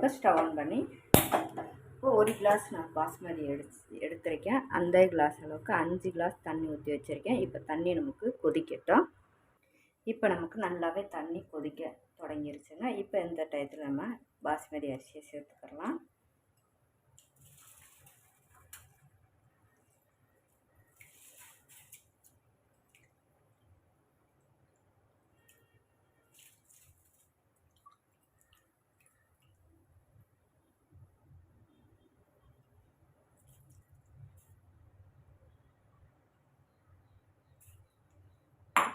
இப்போ stove on பண்ணி இப்போ ஒரு கிளாஸ் நான் பாஸ்மதி எடுத்து எடுத்திருக்கேன். அந்த கிளாஸ் அளவுக்கு அஞ்சு கிளாஸ் தண்ணி ஊற்றி வச்சுருக்கேன். இப்போ தண்ணி நமக்கு கொதிக்கட்டும். இப்போ நமக்கு நல்லாவே தண்ணி கொதிக்க தொடங்கிருச்சுங்க இப்போ இந்த டயத்தில் நம்ம பாஸ்மதி அரிசியை சேர்த்துக்கலாம்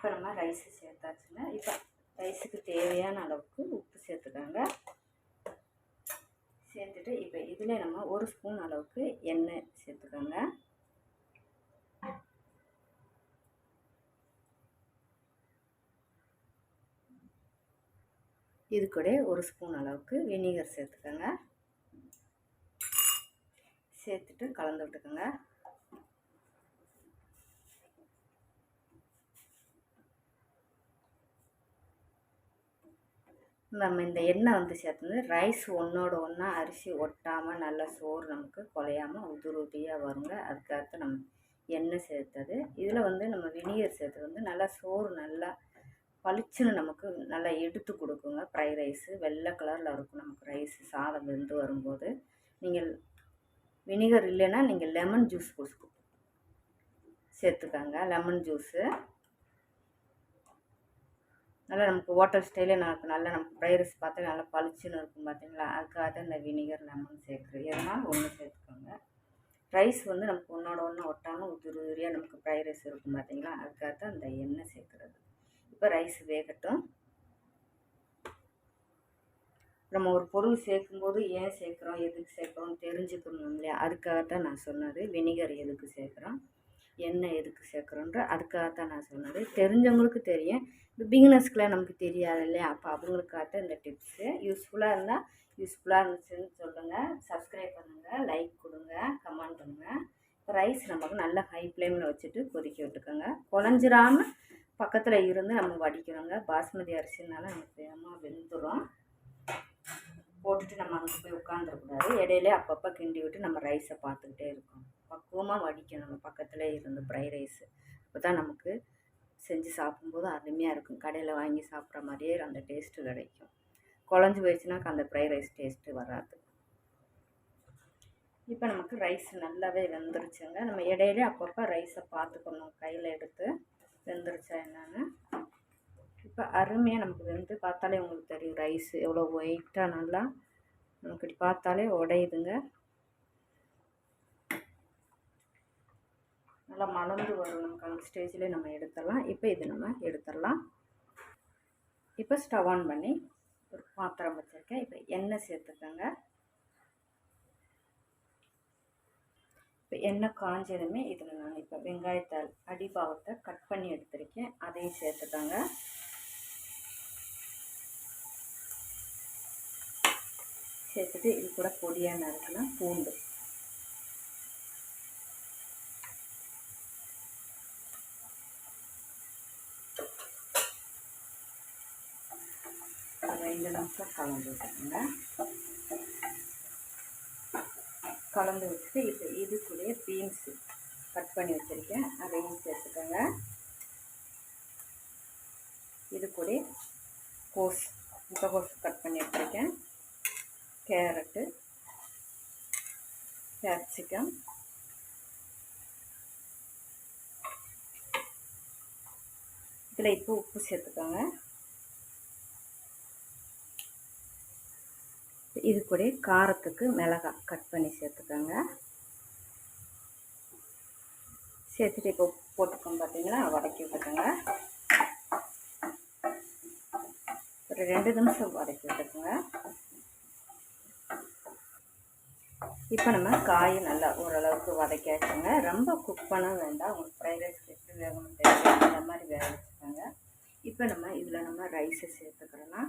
இப்போ நம்ம ரைஸு சேர்த்தாச்சுங்க. இப்போ ரைஸுக்கு தேவையான அளவுக்கு உப்பு சேர்த்துக்கோங்க. சேர்த்துட்டு இப்போ இதில் நம்ம ஒரு ஸ்பூன் அளவுக்கு எண்ணெய் சேர்த்துக்கோங்க. இது கூட ஒரு ஸ்பூன் அளவுக்கு வினிகர் சேர்த்துக்கோங்க. சேர்த்துட்டு கலந்து விட்டுக்கோங்க. நம்ம இந்த எண்ணெய் வந்து சேர்த்துனது ரைஸ் ஒன்றோட ஒன்றா அரிசி ஒட்டாமல் நல்லா சோறு நமக்கு குலையாமல் உதிரி உதிரியாக வருங்க. அதுக்கடுத்து நம்ம எண்ணெய் சேர்த்தது. இதில் வந்து நம்ம வினிகர் சேர்த்தது வந்து நல்லா சோறு நல்லா பளிச்சுன்னு நமக்கு நல்லா எடுத்து கொடுக்குங்க. ஃப்ரை ரைஸு வெள்ளை கலரில் இருக்கும் நமக்கு ரைஸு சாதம் வெந்து வரும்போது. நீங்கள் வினிகர் இல்லைன்னா நீங்கள் லெமன் ஜூஸ் குடிச்சு சேர்த்துக்கோங்க. லெமன் ஜூஸு நல்லா நமக்கு ஹோட்டல் ஸ்டைலே நமக்கு நல்லா நமக்கு ஃப்ரைட் ரைஸ் பார்த்தா நல்லா பளிச்சுன்னு இருக்கும் பார்த்தீங்களா? அதுக்காக தான் இந்த வினிகர் லெமன் சேர்க்குறேன் எதனால் ஒன்று சேர்த்துக்கோங்க. ரைஸ் வந்து நமக்கு ஒன்றோட ஒன்று ஒட்டாமல் உதிரி உதிரியாக நமக்கு ஃப்ரைட் ரைஸ் இருக்கும் பார்த்தீங்களா? அதுக்காக தான் இந்த எண்ணெய் சேர்க்குறது. இப்போ ரைஸ் வேகட்டும். நம்ம ஒரு பொருள் சேர்க்கும்போது ஏன் சேர்க்குறோம்? எதுக்கு சேர்க்குறோம் தெரிஞ்சுக்கணும் இல்லையா? அதுக்காக தான் நான் சொன்னது. வினிகர் எதுக்கு சேர்க்குறோம்? எண்ணெய் எதுக்கு சேர்க்குறோன்ற அதுக்காக தான் நான் சொன்னது. தெரிஞ்சவங்களுக்கு தெரியும். இப்போ பிகினர்ஸ்க்குலாம் நமக்கு தெரியாது இல்லையா? அப்போ அவங்களுக்காக இந்த டிப்ஸு யூஸ்ஃபுல்லாக இருந்தால் யூஸ்ஃபுல்லாக இருந்துச்சுன்னு சொல்லுங்கள் சப்ஸ்கிரைப் பண்ணுங்கள் லைக் கொடுங்க கமெண்ட் பண்ணுங்கள் இப்போ ரைஸ் நமக்கு நல்லா ஹை ஃப்ளேமில் வச்சுட்டு கொதிக்க விட்டுக்கோங்க. குழஞ்சிராமல் பக்கத்தில் இருந்து நம்ம வடிக்கணுங்க. பாஸ்மதி அரிசினால நமக்கு வேகமாக வெந்துடும் போட்டுட்டு நம்ம அங்கே போய் உட்காந்துடக்கூடாது இடையிலே அப்பப்போ கிண்டி விட்டு நம்ம ரைஸை பார்த்துக்கிட்டே இருக்கணும். பக்குவமாக வடிக்கணும் நம்ம பக்கத்தில் இருந்து ஃப்ரை ரைஸ் அப்போ தான் நமக்கு செஞ்சு சாப்பிடும்போது அருமையாக இருக்கும். கடையில் வாங்கி சாப்பிட்ற மாதிரியே அந்த டேஸ்ட்டு கிடைக்கும். குழஞ்சி போயிடுச்சுனாக்கா அந்த ப்ரை ரைஸ் டேஸ்ட்டு வராது. இப்போ நமக்கு ரைஸ் நல்லாவே வெந்துருச்சுங்க. நம்ம இடையிலே அப்பப்போ ரைஸை பார்த்துக்கணும். கையில் எடுத்து வெந்துருச்சா என்னென்னு இப்போ அருமையாக நமக்கு வந்து பார்த்தாலே உங்களுக்கு தெரியும். ரைஸ் எவ்வளோ ஒயிட்டாக நல்லா நமக்கு இப்படி பார்த்தாலே உடையுதுங்க. நல்லா மலர்ந்து வரும். நமக்கு அந்த ஸ்டேஜ்லேயே நம்ம எடுத்துடலாம். இப்போ இது நம்ம எடுத்துடலாம். இப்போ ஸ்டவ் ஆன் பண்ணி ஒரு பாத்திரம் வச்சுருக்கேன். இப்போ எண்ணெய் சேர்த்துக்கோங்க. இப்போ எண்ணெய் காஞ்சதுமே இதில் நான் இப்போ வெங்காயத்தால் அடிபாவத்தை கட் பண்ணி எடுத்திருக்கேன். அதையும் சேர்த்துக்கோங்க. சேர்த்துட்டு இது கூட பொடியாக நறுக்கலாம் பூண்டு. ரெண்டு நிமிஷம் கலந்து விட்டுருங்க கலந்து வச்சுட்டு இப்போ இது கூட பீன்ஸு கட் பண்ணி வச்சுருக்கேன். அதையும் சேர்த்துக்கோங்க. இது கூட கோஸ் முட்டைகோஸ் கட் பண்ணி வச்சுருக்கேன். கேரட்டு கேப்சிகம் இதில் இப்போ உப்பு சேர்த்துக்கோங்க இது கூட காரத்துக்கு மிளகாய் கட் பண்ணி சேர்த்துக்கோங்க சேர்த்துட்டு இப்போ போட்டுக்கோங்க பார்த்தீங்களா வதக்கி விட்டுக்கோங்க ஒரு ரெண்டு நிமிஷம் வதக்கி விட்டுக்கோங்க இப்போ நம்ம காய் நல்லா ஓரளவுக்கு வதக்கியாச்சுங்க. ரொம்ப குக் பண்ண வேண்டாம். உங்களுக்கு ஃப்ரைட் ரைஸ்க்கு எப்படி வேகணும் தெரியும் அந்த மாதிரி வேக வச்சுக்கோங்க. இப்போ நம்ம இதில் நம்ம ரைஸை சேர்த்துக்கிறோன்னா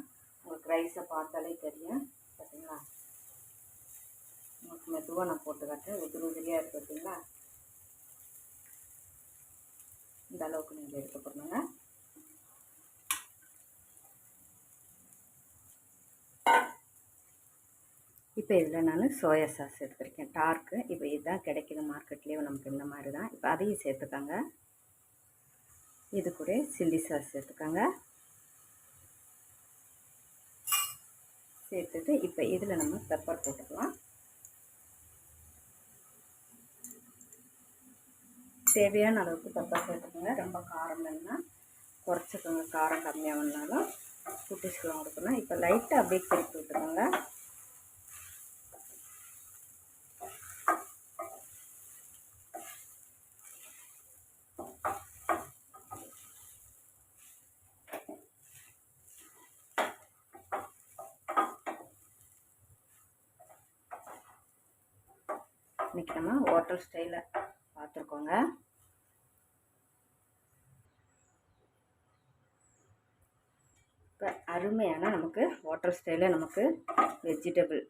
உங்களுக்கு ரைஸை பார்த்தாலே தெரியும். பார்த்தீங்களா? உங்களுக்கு மெதுவாக நான் போட்டு காட்டுறேன். உதிரி உதிரியாக இருக்குது பார்த்தீங்களா இந்த அளவுக்கு நீங்கள் எடுத்து போடணுங்க இப்போ இதில் நான் சோயா சாஸ் எடுத்திருக்கேன். டார்க்கு இப்போ இதுதான் கிடைக்கிது மார்க்கெட்லேயும் நமக்கு இந்த மாதிரி தான். இப்போ அதையும் சேர்த்துக்கோங்க. இது கூட சில்லி சாஸ் சேர்த்துக்கோங்க. சேர்த்துட்டு இப்போ இதில் நம்ம பெப்பர் போட்டுக்கலாம். தேவையான அளவுக்கு பெப்பர் சேர்த்துக்கோங்க. ரொம்ப காரம் இல்லைன்னா குறைச்சிக்கோங்க. காரம் கம்மியாக வந்தாலும் குட்டிஸ்லாம் கொடுக்கணும் இப்போ லைட்டாக அப்படியே திருப்பி விட்டுக்கோங்க. இன்றைக்கி நம்ம ஹோட்டல் ஸ்டைலில் பார்த்துருக்கோங்க. இப்போ அருமையான நமக்கு ஹோட்டல் ஸ்டைலில் நமக்கு வெஜிடபிள்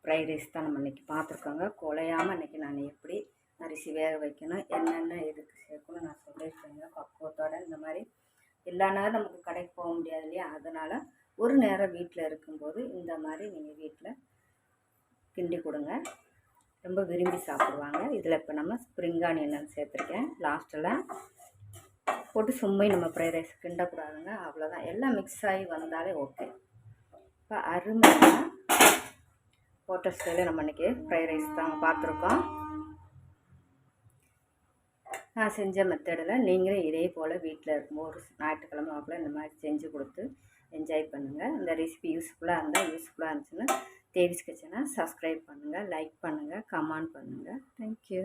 ஃப்ரைட் ரைஸ் தான் நம்ம இன்றைக்கி பார்த்துருக்கோங்க. குலையாமல் இன்றைக்கி நான் எப்படி அரிசி வேக வைக்கணும் என்னென்ன எதுக்கு சேர்க்கணும் நான் சொல்லியிருக்கேங்க. பக்குவத்தோடு இந்த மாதிரி எல்லா நேரம் நமக்கு கடைக்கு போக முடியாது இல்லையா? அதனால் ஒரு நேரம் வீட்டில் இருக்கும்போது இந்த மாதிரி நீங்கள் வீட்டில் கிண்டி கொடுங்க. ரொம்ப விரும்பி சாப்பிடுவாங்க. இதில் இப்போ நம்ம ஸ்ப்ரிங் ஆனியன் சேர்த்துருக்கேன். லாஸ்ட்டில் போட்டு சும்மையும் நம்ம ஃப்ரைட் ரைஸ் கிண்டக்கூடாதுங்க. அவ்வளோதான். எல்லாம் மிக்ஸ் ஆகி வந்தாலே ஓகே இப்போ அருமையாக ஹோட்டல் ஸ்டைலில் நம்ம இன்றைக்கி ஃப்ரைட் ரைஸ் தாங்க பார்த்துருக்கோம். நான் செஞ்ச மெத்தடில் நீங்களும் இதே போல் வீட்டில் இருக்கும்போது ஒரு ஞாயிற்றுக்கிழமை வாக்கில் இந்த மாதிரி செஞ்சு கொடுத்து என்ஜாய் பண்ணுங்கள் இந்த ரெசிபி யூஸ்ஃபுல்லாக இருந்தால் யூஸ்ஃபுல்லாக இருந்துச்சுன்னா தேவிஸ் கிச்சனை சப்ஸ்கிரைப் பண்ணுங்கள் லைக் பண்ணுங்கள் கமெண்ட் பண்ணுங்கள் தேங்க்யூ